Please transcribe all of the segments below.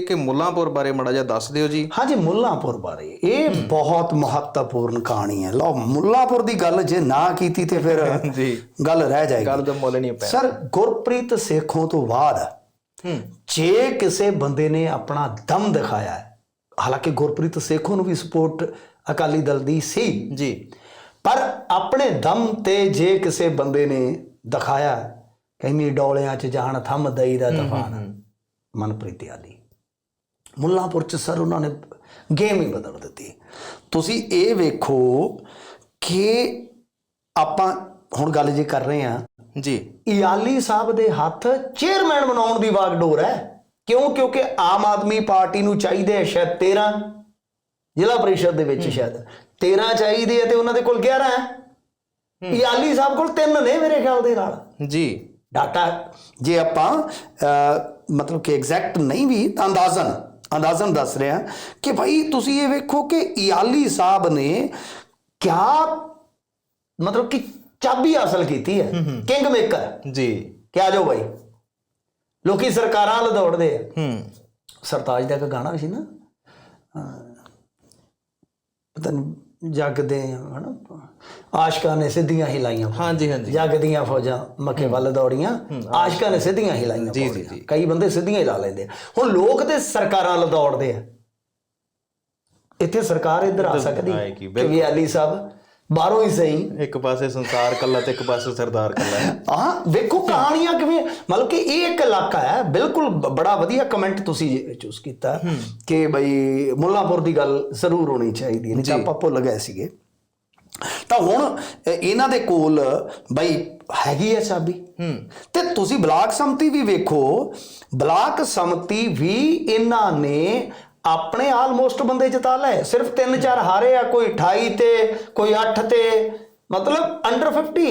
ਕਿ ਮੁੱਲਾਂਪੁਰ ਬਾਰੇ ਮੜਾ ਜਿਹਾ ਦੱਸ ਦਿਓ ਜੀ। ਹਾਂਜੀ ਮੁੱਲਾਂਪੁਰ ਬਾਰੇ। ਇਹ ਬਹੁਤ ਮਹੱਤਵਪੂਰਨ ਕਹਾਣੀ ਹੈ। ਲਓ ਮੁੱਲਾਂਪੁਰ ਦੀ ਗੱਲ ਜੇ ਨਾ ਕੀਤੀ ਤੇ ਫਿਰ ਜੀ। ਗੱਲ ਰਹਿ ਜਾਏਗੀ। ਗੱਲ ਦਾ ਮੁੱਲ ਨਹੀਂ ਪੈ ਸਰ ਗੁਰਪ੍ਰੀਤ ਸੇਖੋਂ ਤੋਂ ਬਾਅਦ ਜੇ ਕਿਸੇ ਬੰਦੇ ਨੇ ਆਪਣਾ ਦਮ ਦਿਖਾਇਆ ਹਾਲਾਂਕਿ ਗੁਰਪ੍ਰੀਤ ਸੇਖੋਂ ਨੂੰ ਵੀ ਸਪੋਰਟ ਅਕਾਲੀ ਦਲ ਦੀ ਸੀ। ਜੀ। ਪਰ ਆਪਣੇ ਦਮ ਤੇ ਜੇ ਕਿਸੇ ਬੰਦੇ ਨੇ ਦਿਖਾਇਆ ਕਹਿੰਦੀ ਡੋਲਿਆਂ 'ਚ ਜਾਣ ਥੰਮ ਦਈ ਦਾ ਤੂਫਾਨ। ਮਨਪ੍ਰੀਤ ਆਲੀ ਮੁੱਲਾਂਪੁਰ 'ਚ ਸਰ ਉਹਨਾਂ ਨੇ ਗੇਮ ਹੀ ਬਦਲ ਦਿੱਤੀ। ਤੁਸੀਂ ਇਹ ਵੇਖੋ ਕਿ ਆਪਾਂ ਹੁਣ ਗੱਲ ਜੇ ਕਰ ਰਹੇ ਹਾਂ ਜੀ। ਇਆਲੀ ਸਾਹਿਬ ਦੇ ਹੱਥ ਚੇਅਰਮੈਨ ਬਣਾਉਣ ਦੀ ਵਾਗਡੋਰ ਹੈ। ਕਿਉਂ? ਕਿਉਂਕਿ ਆਮ ਆਦਮੀ ਪਾਰਟੀ ਨੂੰ ਚਾਹੀਦੇ ਆ ਸ਼ਾਇਦ 13 ਜ਼ਿਲ੍ਹਾ ਪਰਿਸ਼ਦ ਦੇ ਵਿੱਚ ਸ਼ਾਇਦ। 13 ਚਾਹੀਦੇ ਆ ਤੇ ਉਹਨਾਂ ਦੇ ਕੋਲ 11 ਹੈ। ਇਆਲੀ ਸਾਹਿਬ ਕੋਲ 3 ਨੇ ਮੇਰੇ ਖਿਆਲ ਦੇ ਨਾਲ। ਜੀ। ਡਾਟਾ। ਜੇ ਆਪਾਂ ਮਤਲਬ ਕਿ ਐਗਜ਼ੈਕਟ ਨਹੀਂ ਵੀ ਤਾਂ ਅੰਦਾਜ਼ਨ। ਅੰਦਾਜ਼ਨ ਦੱਸ ਰਿਹਾ ਕਿ ਭਾਈ ਤੁਸੀਂ ਇਹ ਵੇਖੋ ਕਿ ਇਆਲੀ ਸਾਹਿਬ ਨੇ ਕਿਆ ਮਤਲਬ ਕਿ ਚਾਬੀ ਹਾਸਲ ਕੀਤੀ ਹੈ। King maker. ਜੀ। ਕਿ ਆ ਜਾਓ ਭਾਈ। ਲੋਕੀ ਸਰਕਾਰਾਂ ਵੱਲ ਦੌੜਦੇ ਆ। ਹੂੰ। ਸਰਤਾਜ ਦਾ ਇੱਕ ਗਾਣਾ ਸੀ ਨਾ। ਪਤਾ ਨਹੀਂ ਜਗਦੇ ਆ, ਹਨਾ? ਆਸ਼ਕਾਂ ਨੇ ਸਿੱਧੀਆਂ ਹੀ ਲਾਈਆਂ ਹਾਂਜੀ ਹਾਂਜੀ। ਜੱਗ ਦੀਆਂ ਫੌਜਾਂ ਮੱਕੇ ਵੱਲ ਦੌੜੀਆਂ ਆਸ਼ਕਾਂ ਨੇ ਸਿੱਧੀਆਂ ਹੀ ਲਾਈਆਂ ਜੀ, ਜੀ। ਕਈ ਬੰਦੇ ਸਿੱਧੀਆਂ ਹੀ ਲਾ ਲੈਂਦੇ ਹੁਣ ਲੋਕ ਤੇ ਸਰਕਾਰਾਂ ਵੱਲ ਦੌੜਦੇ ਆ। ਇੱਥੇ ਸਰਕਾਰ ਇੱਧਰ ਆ ਸਕਦੀ ਕਿ ਵੀ ਅਲੀ ਸਾਹਿਬ ਬਾਹਰੋਂ ਹੀ ਸਹੀ। ਇੱਕ ਪਾਸੇ ਸੰਸਾਰ ਕੱਲਾ ਤੇ ਇੱਕ ਪਾਸੇ ਸਰਦਾਰ ਕੱਲਾ ਹੈ। ਹਾਂ ਵੇਖੋ ਕਹਾਣੀਆਂ ਕਿਵੇਂ ਮਤਲਬ ਕਿ ਇਹ ਇੱਕ ਇਲਾਕਾ ਹੈ। ਬਿਲਕੁਲ ਬੜਾ ਵਧੀਆ ਕਮੈਂਟ ਤੁਸੀਂ ਚੂਜ਼ ਕੀਤਾ ਕਿ ਬਈ ਮੁੱਲਾਂਪੁਰ ਦੀ ਗੱਲ ਜ਼ਰੂਰ ਹੋਣੀ ਚਾਹੀਦੀ ਹੈ। ਨਹੀਂ ਤਾਂ ਆਪਾਂ ਭੁੱਲ ਗਏ ਸੀਗੇ। ਤਾਂ ਹੁਣ ਇਹਨਾਂ ਦੇ ਕੋਲ ਬਈ ਹੈਗੀ ਹੈ ਚਾਬੀ। ਤੇ ਤੁਸੀਂ ਬਲਾਕ ਸੰਮਤੀ ਵੀ ਵੇਖੋ। ਬਲਾਕ ਸੰਮਤੀ ਵੀ ਇਹਨਾਂ ਨੇ ਆਪਣੇ ਆਲਮੋਸਟ ਬੰਦੇ ਜਿਤਾ ਲਏ ਸਿਰਫ 3-4 ਹਾਰੇ ਆ ਕੋਈ 28 ਤੇ ਕੋਈ 8 ਤੇ ਮਤਲਬ ਅੰਡਰ 50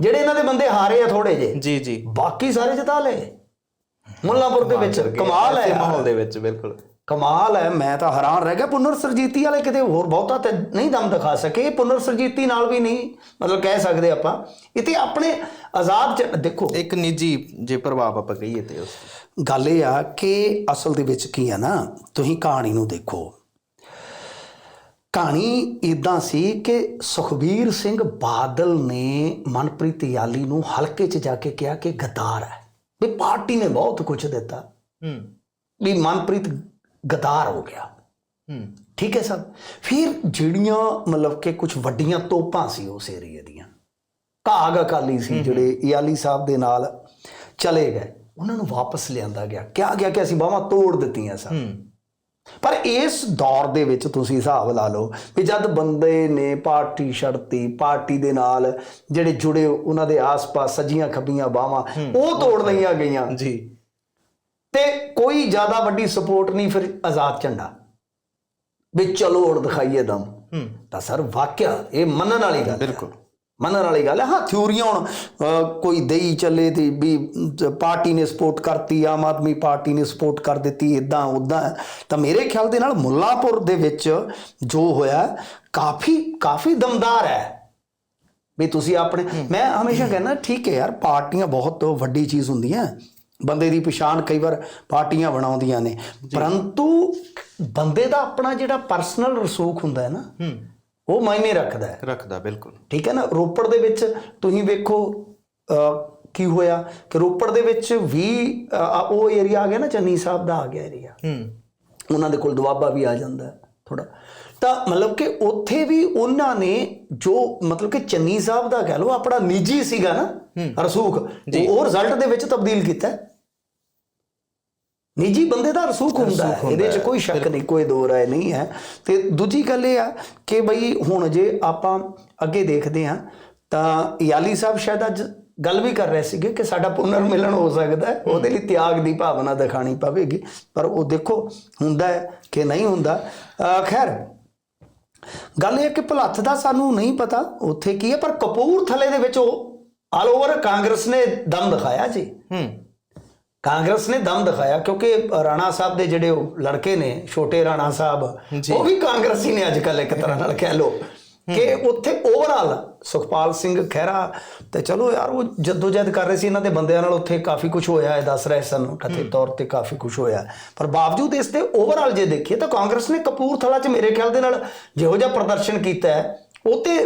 ਜਿਹੜੇ ਇਹਨਾਂ ਦੇ ਬੰਦੇ ਹਾਰੇ ਆ ਥੋੜੇ ਜੇ ਜੀ ਜੀ। ਬਾਕੀ ਸਾਰੇ ਜਿਤਾ ਲਏ। ਮੁੱਲਾਂਪੁਰ ਦੇ ਵਿੱਚ ਕਮਾਲ ਹੈ। ਮਾਹੌਲ ਦੇ ਵਿੱਚ ਬਿਲਕੁਲ। ਕਮਾਲ ਹੈ ਮੈਂ ਤਾਂ ਹੈਰਾਨ ਰਹਿ ਗਿਆ। ਪੁਨਰ ਸਰਜੀਤੀ ਵਾਲੇ ਕਿਤੇ ਹੋਰ ਬਹੁਤਾ ਤੇ ਨਹੀਂ ਦਮ ਦਿਖਾ ਸਕੇ। ਪੁਨਰ ਸਰਜੀਤੀ ਨਾਲ ਵੀ ਨਹੀਂ ਮਤਲਬ ਕਹਿ ਸਕਦੇ ਆਪਾਂ। ਇਤੇ ਆਪਣੇ ਆਜ਼ਾਦ ਦੇਖੋ। ਇੱਕ ਨਿੱਜੀ ਜੇ ਪ੍ਰਭਾਵ ਆਪਾਂ ਕਹੀਏ ਤੇ ਉਸ ਗੱਲ ਇਹ ਆ ਕਿ ਅਸਲ ਦੇ ਵਿੱਚ ਕੀ ਆ ਨਾ ਤੁਸੀਂ ਕਹਾਣੀ ਨੂੰ ਦੇਖੋ। ਕਹਾਣੀ ਇਦਾਂ ਸੀ ਕਿ ਸੁਖਬੀਰ ਸਿੰਘ ਬਾਦਲ ਨੇ ਮਨਪ੍ਰੀਤ ਯਾਲੀ ਨੂੰ ਹਲਕੇ 'ਚ ਜਾ ਕੇ ਕਿਹਾ ਕਿ ਗਦਾਰ ਹੈ। ਵੀ ਪਾਰਟੀ ਨੇ ਬਹੁਤ ਕੁਝ ਦਿੱਤਾ। ਹੂੰ। ਵੀ ਮਨਪ੍ਰੀਤ ਗਦਾਰ ਹੋ ਗਿਆ। ਹੂੰ। ਠੀਕ ਹੈ ਸਰ? ਫਿਰ ਜਿਹੜੀਆਂ ਮਤਲਬ ਕਿ ਕੁਝ ਵੱਡੀਆਂ ਤੋਪਾਂ ਸੀ ਉਸ ਏਰੀਏ ਦੀਆਂ ਕਾਗ ਅਕਾਲੀ ਸੀ ਜਿਹੜੇ ਇਆਲੀ ਸਾਹਿਬ ਦੇ ਨਾਲ ਚਲੇ ਗਏ। ਉਹਨਾਂ ਨੂੰ ਵਾਪਸ ਲਿਆਂਦਾ ਗਿਆ। ਕਿਹਾ ਗਿਆ ਕਿ ਅਸੀਂ ਬਾਹਾਂ ਤੋੜ ਦਿੱਤੀਆਂ ਹੂੰ। ਪਰ ਇਸ ਦੌਰ ਦੇ ਵਿੱਚ ਤੁਸੀਂ ਹਿਸਾਬ ਲਾ ਲਓ ਵੀ ਜਦ ਬੰਦੇ ਨੇ ਪਾਰਟੀ ਛੱਡਤੀ ਪਾਰਟੀ ਦੇ ਨਾਲ ਜਿਹੜੇ ਜੁੜੇ ਉਹਨਾਂ ਦੇ ਆਸ-ਪਾਸ ਸੱਜੀਆਂ ਖੱਬੀਆਂ ਬਾਹਾਂ ਉਹ ਤੋੜ ਲਈਆਂ ਗਈਆਂ। ਜੀ। ਤੇ ਕੋਈ ਜ਼ਿਆਦਾ ਵੱਡੀ ਸਪੋਰਟ ਨਹੀਂ ਫਿਰ ਆਜ਼ਾਦ ਝੰਡਾ। ਵੀ ਚਲੋ ਹੁਣ ਦਿਖਾਈਏ ਦਮ। ਤਾਂ ਸਰ ਵਾਕਿਆ ਇਹ ਮੰਨਣ ਵਾਲੀ ਗੱਲ। ਬਿਲਕੁਲ। ਮੰਨਣ ਵਾਲੀ ਗੱਲ ਹੈ। ਹਾਂ ਥਿਉਰੀਆਂ ਹੁਣ ਕੋਈ ਦੇਈ ਚੱਲੇ ਤੇ ਵੀ ਪਾਰਟੀ ਨੇ ਸਪੋਰਟ ਕਰਤੀ ਆਮ ਆਦਮੀ ਪਾਰਟੀ ਨੇ ਸਪੋਰਟ ਕਰ ਦਿੱਤੀ ਇਦਾਂ ਉਦਾਂ ਤਾਂ ਮੇਰੇ ਖਿਆਲ ਦੇ ਨਾਲ ਮੁੱਲਾਂਪੁਰ ਦੇ ਵਿੱਚ ਜੋ ਹੋਇਆ ਕਾਫੀ ਕਾਫੀ ਦਮਦਾਰ ਹੈ। ਵੀ ਤੁਸੀਂ ਆਪਣੇ ਮੈਂ ਹਮੇਸ਼ਾ ਕਹਿੰਦਾ ਠੀਕ ਹੈ ਯਾਰ ਪਾਰਟੀਆਂ ਬਹੁਤ ਵੱਡੀ ਚੀਜ਼ ਹੁੰਦੀਆਂ। ਬੰਦੇ ਦੀ ਪਛਾਣ ਕਈ ਵਾਰ ਪਾਰਟੀਆਂ ਬਣਾਉਂਦੀਆਂ ਨੇ। ਪਰੰਤੂ ਬੰਦੇ ਦਾ ਆਪਣਾ ਜਿਹੜਾ ਪਰਸਨਲ ਰਸੂਖ ਹੁੰਦਾ ਹੈ ਨਾ ਹੂੰ। ਉਹ ਮਾਇਨੇ ਰੱਖਦਾ ਹੈ। ਰੱਖਦਾ ਬਿਲਕੁਲ। ਠੀਕ ਹੈ ਨਾ? ਰੋਪੜ ਦੇ ਵਿੱਚ ਤੁਸੀਂ ਵੇਖੋ ਕੀ ਹੋਇਆ ਕਿ ਰੋਪੜ ਦੇ ਵਿੱਚ ਵੀ ਉਹ ਏਰੀਆ ਆ ਗਿਆ ਨਾ ਚੰਨੀ ਸਾਹਿਬ ਦਾ ਆ ਗਿਆ ਏਰੀਆ ਹੂੰ। ਉਹਨਾਂ ਦੇ ਕੋਲ ਦੁਆਬਾ ਵੀ ਆ ਜਾਂਦਾ ਥੋੜਾ ਤਾਂ ਮਤਲਬ ਕਿ ਉੱਥੇ ਵੀ ਉਹਨਾਂ ਨੇ ਜੋ ਮਤਲਬ ਕਿ ਚੰਨੀ ਸਾਹਿਬ ਦਾ ਕਹਿ ਲਓ ਆਪਣਾ ਨਿੱਜੀ ਸੀਗਾ ਨਾ ਰਸੂਖ ਉਹ- ਰਿਜ਼ਲਟ ਦੇ ਵਿੱਚ ਤਬਦੀਲ ਕੀਤਾ ਹੈ। ਨਿੱਜੀ ਬੰਦੇ ਦਾ ਰਸੂਖ ਹੁੰਦਾ ਹੈ। ਇਹਦੇ 'ਚ ਕੋਈ ਸ਼ੱਕ ਨਹੀਂ ਕੋਈ ਦੋ ਰਾਏ ਨਹੀਂ ਹੈ। ਤੇ ਦੂਜੀ ਗੱਲ ਇਹ ਆ ਕਿ ਬਈ ਹੁਣ ਜੇ ਆਪਾਂ ਅੱਗੇ ਦੇਖਦੇ ਹਾਂ ਤਾਂ ਯਾਲੀ ਸਾਹਿਬ ਸ਼ਾਇਦ ਅੱਜ ਗੱਲ ਵੀ ਕਰ ਰਹੇ ਸੀਗੇ ਕਿ ਸਾਡਾ ਪੁਨਰ ਮਿਲਣ ਹੋ ਸਕਦਾ ਹੈ। ਉਹਦੇ ਲਈ ਤਿਆਗ ਦੀ ਭਾਵਨਾ ਦਿਖਾਣੀ ਪਵੇਗੀ। ਪਰ ਉਹ ਦੇਖੋ ਹੁੰਦਾ ਹੈ ਕਿ ਨਹੀਂ ਹੁੰਦਾ। ਖੈਰ ਗੱਲ ਇਹ ਕਿ ਭਲੱਥ ਦਾ ਸਾਨੂੰ ਨਹੀਂ ਪਤਾ ਉੱਥੇ ਕੀ ਹੈ ਪਰ ਕਪੂਰਥਲੇ ਦੇ ਵਿੱਚ ਉਹ ਆਲ ਓਵਰ ਕਾਂਗਰਸ ਨੇ ਦਮ ਦਿਖਾਇਆ ਜੀ। ਹੂੰ। ਕਾਂਗਰਸ ਨੇ ਦਮ ਦਿਖਾਇਆ ਕਿਉਂਕਿ ਰਾਣਾ ਸਾਹਿਬ ਦੇ ਜਿਹੜੇ ਉਹ ਲੜਕੇ ਨੇ ਛੋਟੇ ਰਾਣਾ ਸਾਹਿਬ ਉਹ ਵੀ ਕਾਂਗਰਸੀ ਨੇ ਅੱਜ ਕੱਲ ਇੱਕ ਤਰ੍ਹਾਂ ਨਾਲ ਕਹਿ ਲੋ ਕਿ ਉੱਥੇ ਓਵਰਆਲ ਸੁਖਪਾਲ ਸਿੰਘ ਖਹਿਰਾ ਤੇ ਚਲੋ ਯਾਰ ਉਹ ਜਦੋਜਹਿਦ ਕਰ ਰਹੇ ਸੀ ਇਹਨਾਂ ਦੇ ਬੰਦਿਆਂ ਨਾਲ ਉੱਥੇ ਕਾਫੀ ਕੁਝ ਹੋਇਆ ਹੈ ਦੱਸ ਰਹੇ ਸਨ ਕਥਿਤ ਤੌਰ ਤੇ ਕਾਫੀ ਕੁਝ ਹੋਇਆ ਪਰ ਬਾਵਜੂਦ ਇਸ ਦੇ ਓਵਰਆਲ ਜੇ ਦੇਖੀਏ ਤਾਂ ਕਾਂਗਰਸ ਨੇ ਕਪੂਰਥਲਾ 'ਚ ਮੇਰੇ ਖਿਆਲ ਦੇ ਨਾਲ ਜਿਹੋ ਜਿਹਾ ਪ੍ਰਦਰਸ਼ਨ ਕੀਤਾ ਹੈ ਉਹ ਤੇ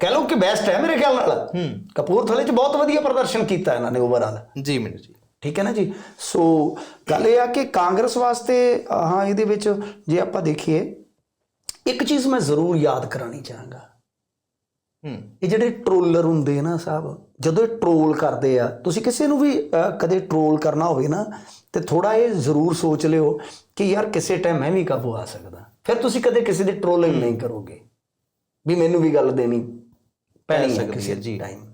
ਕਹਿ ਲਓ ਕਿ ਬੈਸਟ ਹੈ ਮੇਰੇ ਖਿਆਲ ਨਾਲ। ਕਪੂਰਥਲੇ 'ਚ ਬਹੁਤ ਵਧੀਆ ਪ੍ਰਦਰਸ਼ਨ ਕੀਤਾ ਇਹਨਾਂ ਨੇ ਓਵਰਆਲ ਜੀ ਮੈਨੂੰ ਜੀ। ਠੀਕ ਹੈ ਨਾ ਜੀ? ਸੋ ਗੱਲ ਇਹ ਆ ਕਿ ਕਾਂਗਰਸ ਵਾਸਤੇ ਹਾਂ ਇਹਦੇ ਵਿੱਚ ਜੇ ਆਪਾਂ ਦੇਖੀਏ ਇੱਕ ਚੀਜ਼ ਮੈਂ ਜ਼ਰੂਰ ਯਾਦ ਕਰਾਣੀ ਚਾਹਾਂਗਾ। ਹੂੰ। ਇਹ ਜਿਹੜੇ ਟਰੋਲਰ ਹੁੰਦੇ ਨਾ ਸਾਹਿਬ ਜਦੋਂ ਇਹ ਟਰੋਲ ਕਰਦੇ ਆ ਤੁਸੀਂ ਕਿਸੇ ਨੂੰ ਵੀ ਕਦੇ ਟਰੋਲ ਕਰਨਾ ਹੋਵੇ ਨਾ ਤੇ ਥੋੜਾ ਇਹ ਜ਼ਰੂਰ ਸੋਚ ਲਿਓ ਕਿ ਯਾਰ ਕਿਸੇ ਟਾਈਮ ਮੈਂ ਵੀ ਕਾਬੂ ਆ ਸਕਦਾ। ਫਿਰ ਤੁਸੀਂ ਕਦੇ ਕਿਸੇ ਦੀ ਟਰੋਲਿੰਗ ਨਹੀਂ ਕਰੋਗੇ। ਵੀ ਮੈਨੂੰ ਵੀ ਗੱਲ ਦੇਣੀ ਪੈਣੀ ਹੈ ਸਕਦੀ ਕਿਸੇ ਹੈ, ਜੀ। ਟਾਈਮ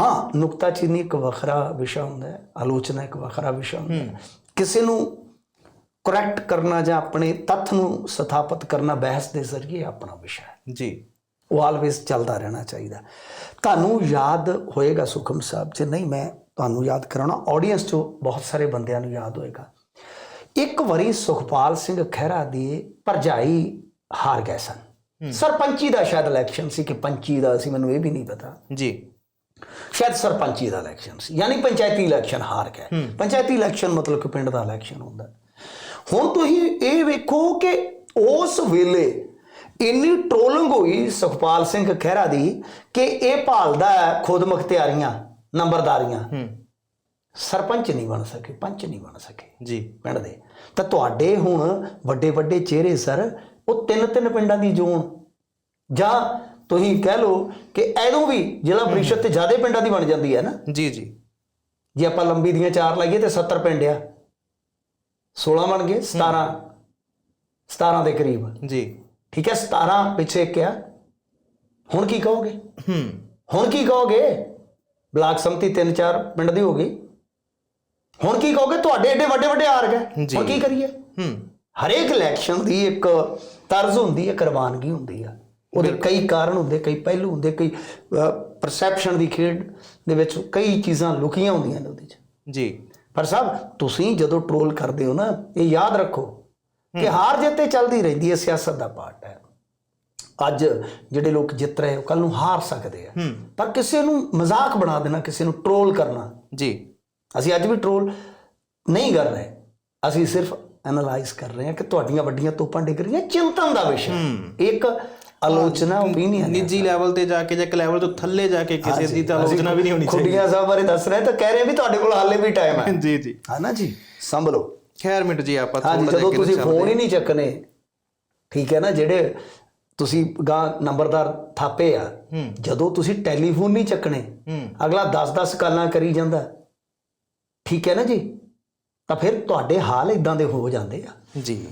ਹਾਂ ਨੁਕਤਾਚੀਨੀ ਇੱਕ ਵੱਖਰਾ ਵਿਸ਼ਾ ਹੁੰਦਾ ਹੈ ਆਲੋਚਨਾ ਇੱਕ ਵੱਖਰਾ ਵਿਸ਼ਾ ਹੁੰਦਾ ਹੈ। ਕਿਸੇ ਨੂੰ ਕਰੈਕਟ ਕਰਨਾ ਜਾਂ ਆਪਣੇ ਤੱਥ ਨੂੰ ਸਥਾਪਿਤ ਕਰਨਾ ਬਹਿਸ ਦੇ ਜ਼ਰੀਏ ਆਪਣਾ ਵਿਸ਼ਾ ਹੈ। ਜੀ। ਉਹ ਆਲਵੇਸ ਚੱਲਦਾ ਰਹਿਣਾ ਚਾਹੀਦਾ ਤੁਹਾਨੂੰ ਯਾਦ ਹੋਏਗਾ ਸੁਖਮ ਸਾਹਿਬ ਜੇ ਨਹੀਂ ਮੈਂ ਤੁਹਾਨੂੰ ਯਾਦ ਕਰਾਉਣਾ ਆਡੀਅנס ਚੋਂ ਬਹੁਤ ਸਾਰੇ ਬੰਦਿਆਂ ਨੂੰ ਯਾਦ ਹੋਏਗਾ। ਇੱਕ ਵਾਰੀ ਸੁਖਪਾਲ ਸਿੰਘ ਖਹਿਰਾ ਦੀ ਭਰਜਾਈ ਹਾਰ ਗਏ ਸਨ। ਸਰਪੰਚੀ ਦਾ ਸ਼ਾਇਦ ਇਲੈਕਸ਼ਨ ਸੀ ਕਿ ਪੰਚੀ ਦਾ ਸੀ ਮੈਨੂੰ ਇਹ ਵੀ ਨਹੀਂ ਪਤਾ। ਜੀ। ਸ਼ਾਇਦ ਸਰਪੰਚੀ ਦਾ ਇਲੈਕਸ਼ਨ ਸੀ ਯਾਨੀ ਪੰਚਾਇਤੀ ਇਲੈਕਸ਼ਨ ਹਾਰ ਗਏ ਪੰਚਾਇਤੀ ਇਲੈਕਸ਼ਨ ਮਤਲਬ ਕਿ ਪਿੰਡ ਦਾ ਇਲੈਕਸ਼ਨ ਹੁੰਦਾ। ਹੁਣ ਤੁਸੀਂ ਇਹ ਵੇਖੋ ਕਿ ਉਸ ਵੇਲੇ ਇੰਨੀ ਟ੍ਰੋਲਿੰਗ ਹੋਈ ਸੁਖਪਾਲ ਸਿੰਘ ਖਹਿਰਾ ਦੀ ਕਿ ਇਹ ਭਾਲਦਾ ਖੁਦ ਮੁਖਤਿਆਰੀਆਂ ਨੰਬਰਦਾਰੀਆਂ। ਸਰਪੰਚ ਨਹੀਂ ਬਣ ਸਕੇ ਪੰਚ ਨਹੀਂ ਬਣ ਸਕੇ ਜੀ। ਪਿੰਡ ਦੇ। ਤਾਂ ਤੁਹਾਡੇ ਹੁਣ ਵੱਡੇ ਵੱਡੇ ਚਿਹਰੇ ਸਰ ਉਹ ਤਿੰਨ ਤਿੰਨ ਪਿੰਡਾਂ ਦੀ ਜ਼ੋਨ ਜਾਂ ਤੁਸੀਂ ਕਹਿ ਲਓ ਕਿ ਐਦੋਂ ਵੀ ਜ਼ਿਲ੍ਹਾ ਪ੍ਰੀਸ਼ਦ ਤੇ ਜ਼ਿਆਦਾ ਪਿੰਡਾਂ ਦੀ ਬਣ ਜਾਂਦੀ ਹੈ ਨਾ। ਜੀ ਜੀ। ਜੇ ਆਪਾਂ ਲੰਬੀ ਦੀਆਂ ਚਾਰ ਲਾਈਏ ਤੇ 70 ਪਿੰਡ ਆ। 16 ਬਣ ਗਏ 17 17 ਦੇ ਕਰੀਬ। ਜੀ। ਠੀਕ ਹੈ 17 ਪਿੱਛੇ ਇੱਕ ਆ। ਹੁਣ ਕੀ ਕਹੋਗੇ? ਹੂੰ। ਹੁਣ ਕੀ ਕਹੋਗੇ? ਬਲਾਕ ਸੰਮਤੀ ਤਿੰਨ ਚਾਰ ਪਿੰਡ ਦੀ ਹੋ ਗਈ। ਹੁਣ ਕੀ ਕਹੋਗੇ? ਤੁਹਾਡੇ ਏਡੇ ਵੱਡੇ ਵੱਡੇ ਹਾਰ ਗਏ। ਹੁਣ ਕੀ ਕਰੀਏ? ਹੂੰ। ਹਰੇਕ ਇਲੈਕਸ਼ਨ ਦੀ ਇੱਕ ਤਰਜ਼ ਹੁੰਦੀ ਹੈ ਕੁਰਬਾਨਗੀ ਹੁੰਦੀ ਆ। ਉਹਦੇ ਕਈ ਕਾਰਨ ਹੁੰਦੇ ਕਈ ਪਹਿਲੂ ਹੁੰਦੇ ਕਈ ਪਰਸੈਪਸ਼ਨ ਦੀ ਖੇਡ ਦੇ ਵਿੱਚ ਕਈ ਚੀਜ਼ਾਂ ਲੁਕੀਆਂ ਹੁੰਦੀਆਂ ਨੇ ਉਹਦੇ 'ਚ। ਜੀ। ਪਰ ਸਾਹਿਬ ਤੁਸੀਂ ਜਦੋਂ ਟਰੋਲ ਕਰਦੇ ਹੋ ਨਾ ਇਹ ਯਾਦ ਰੱਖੋ ਕਿ ਹਾਰ ਜਿੱਤ ਤੇ ਚੱਲਦੀ ਰਹਿੰਦੀ ਹੈ ਸਿਆਸਤ ਦਾ ਪਾਰਟ ਹੈ। ਅੱਜ ਜਿਹੜੇ ਲੋਕ ਜਿੱਤ ਰਹੇ ਹੋ ਕੱਲ ਨੂੰ ਹਾਰ ਸਕਦੇ ਆ। ਪਰ ਕਿਸੇ ਨੂੰ ਮਜ਼ਾਕ ਬਣਾ ਦੇਣਾ ਕਿਸੇ ਨੂੰ ਟਰੋਲ ਕਰਨਾ। ਜੀ। ਅਸੀਂ ਅੱਜ ਵੀ ਟਰੋਲ ਨਹੀਂ ਕਰ ਰਹੇ। ਅਸੀਂ ਸਿਰਫ ਐਨਾਲਾਈਜ਼ ਕਰ ਰਹੇ ਹਾਂ ਕਿ ਤੁਹਾਡੀਆਂ ਵੱਡੀਆਂ ਤੋਪਾਂ ਡਿੱਗ ਰਹੀਆਂ ਚਿੰਤਨ ਦਾ ਵਿਸ਼ਾ। ਇੱਕ ਆਲੋਚਨਾ ਓਪੀਨੀਅਨ ਨਿੱਜੀ ਲੈਵਲ ਤੇ ਜਾ ਕੇ ਜਾਂ ਇੱਕ ਲੈਵਲ ਤੋਂ ਥੱਲੇ ਜਾ ਕੇ ਕਿਸੇ ਦੀ ਤਾਂ ਆਲੋਚਨਾ ਵੀ ਨਹੀਂ ਹੋਣੀ ਚਾਹੀਦੀ ਖੁੱਡੀਆਂ ਸਾਹਿਬ ਬਾਰੇ ਦੱਸ ਰਹੇ ਤਾਂ ਕਹਿ ਰਹੇ ਵੀ ਤੁਹਾਡੇ ਕੋਲ ਹਾਲੇ ਵੀ ਟਾਈਮ ਹੈ। ਜੀ ਜੀ। ਹਾਂ ਨਾ ਜੀ? ਸੰਭਲੋ। ਖੈਰ ਮਿੰਟ ਜੀ ਆਪਾਂ ਥੋੜਾ ਜਦੋਂ ਤੁਸੀਂ ਫੋਨ ਹੀ ਨਹੀਂ ਚੱਕਨੇ ਠੀਕ ਹੈ ਨਾ ਜਿਹੜੇ ਤੁਸੀਂ ਗਾਂ ਨੰਬਰਦਾਰ ਥਾਪੇ ਆ ਜਦੋਂ ਤੁਸੀਂ ਟੈਲੀਫੋਨ ਨਹੀਂ ਚੱਕਣੇ ਅਗਲਾ 10-10 ਕਾਲਾਂ ਕਰੀ ਜਾਂਦਾ। ਠੀਕ ਹੈ ਨਾ ਜੀ? ਤਾਂ ਫਿਰ ਤੁਹਾਡੇ ਹਾਲ ਇਦਾਂ ਦੇ ਹੋ ਜਾਂਦੇ ਆ। ਜੀ।